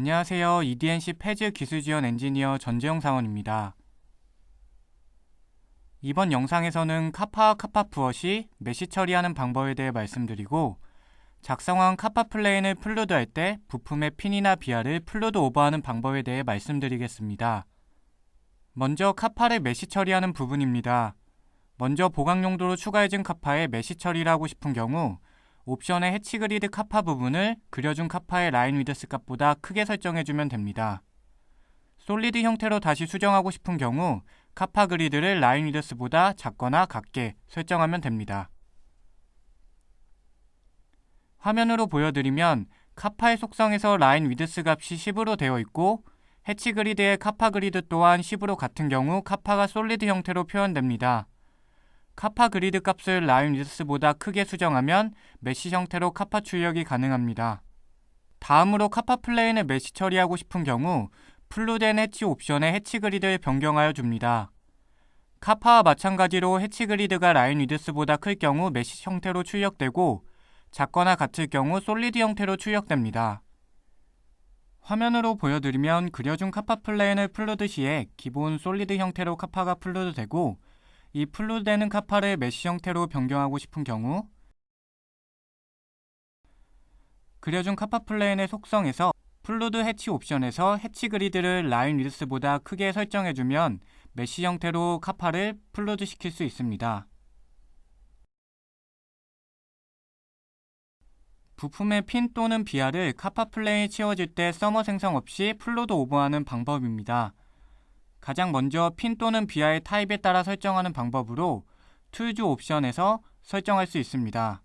안녕하세요. EDNC 패즈 기술 지원 엔지니어 전재영 사원입니다. 이번 영상에서는 카파와 카파 푸엇이 메시 처리하는 방법에 대해 말씀드리고 작성한 카파 플레인을 플로드할 때 부품의 핀이나 비아를 플로드 오버하는 방법에 대해 말씀드리겠습니다. 먼저 카파를 메시 처리하는 부분입니다. 먼저 보강 용도로 추가해준 카파에 메시 처리를 하고 싶은 경우 옵션의 해치 그리드 카파 부분을 그려준 카파의 라인 위드스 값보다 크게 설정해주면 됩니다. 솔리드 형태로 다시 수정하고 싶은 경우 카파 그리드를 라인 위드스보다 작거나 같게 설정하면 됩니다. 화면으로 보여드리면 카파의 속성에서 라인 위드스 값이 10으로 되어 있고 해치 그리드의 카파 그리드 또한 10으로 같은 경우 카파가 솔리드 형태로 표현됩니다. 카파 그리드 값을 라인 위드스보다 크게 수정하면 메시 형태로 카파 출력이 가능합니다. 다음으로 카파 플레인을 메시 처리하고 싶은 경우 플루된 해치 옵션에 해치 그리드를 변경하여 줍니다. 카파와 마찬가지로 해치 그리드가 라인 위드스보다 클 경우 메시 형태로 출력되고 작거나 같을 경우 솔리드 형태로 출력됩니다. 화면으로 보여드리면 그려준 카파 플레인을 플루드 시에 기본 솔리드 형태로 카파가 플루드 되고 이 플루드되는 카파를 메쉬 형태로 변경하고 싶은 경우 그려준 카파 플레인의 속성에서 플루드 해치 옵션에서 해치 그리드를 라인 위드스보다 크게 설정해주면 메쉬 형태로 카파를 플루드 시킬 수 있습니다. 부품의 핀 또는 비아를 카파 플레인에 채워질 때 서머 생성 없이 플로드 오버하는 방법입니다. 가장 먼저 핀 또는 비아의 타입에 따라 설정하는 방법으로 툴즈 옵션에서 설정할 수 있습니다.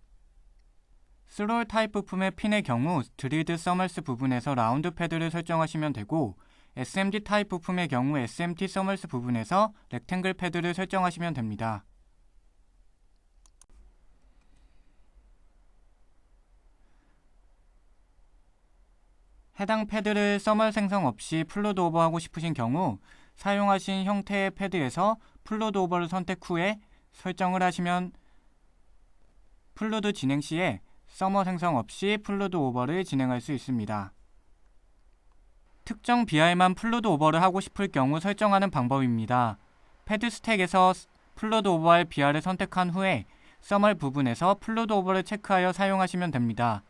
스롤 타입 부품의 핀의 경우 드리드 서멀스 부분에서 라운드 패드를 설정하시면 되고 SMD 타입 부품의 경우 SMT 서멀스 부분에서 렉탱글 패드를 설정하시면 됩니다. 해당 패드를 서멀 생성 없이 플로드 오버하고 싶으신 경우 사용하신 형태의 패드에서 플로드 오버를 선택 후에 설정을 하시면 플로드 진행 시에 서머 생성 없이 플로드 오버를 진행할 수 있습니다. 특정 BI만 플로드 오버를 하고 싶을 경우 설정하는 방법입니다. 패드 스택에서 플로드 오버할 BR을 선택한 후에 서멀 부분에서 플로드 오버를 체크하여 사용하시면 됩니다.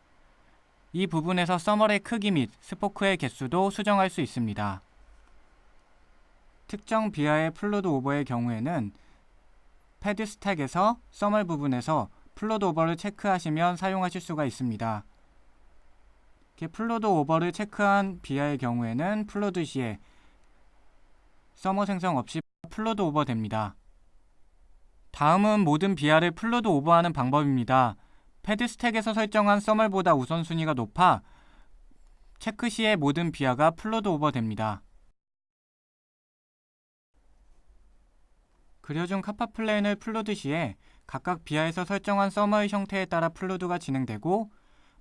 이 부분에서 서멀의 크기 및 스포크의 개수도 수정할 수 있습니다. 특정 비하의 플로드 오버의 경우에는 패드 스택에서 서멀 부분에서 플로드 오버를 체크하시면 사용하실 수가 있습니다. 이렇게 플로드 오버를 체크한 비하의 경우에는 플로드 시에 서머 생성 없이 플로드 오버 됩니다. 다음은 모든 비하를 플로드 오버하는 방법입니다. 패드 스택에서 설정한 서멀보다 우선순위가 높아 체크 시에 모든 비하가 플로드 오버 됩니다. 그려준 카파 플레인을 플로드 시에 각각 비하에서 설정한 서머의 형태에 따라 플로드가 진행되고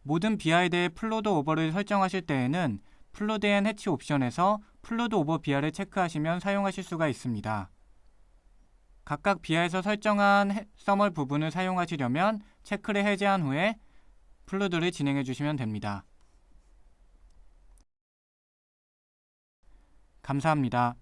모든 비하에 대해 플로드 오버를 설정하실 때에는 플로드 앤 해치 옵션에서 플로드 오버 비하를 체크하시면 사용하실 수가 있습니다. 각각 비하에서 설정한 서멀 부분을 사용하시려면 체크를 해제한 후에 플로드를 진행해 주시면 됩니다. 감사합니다.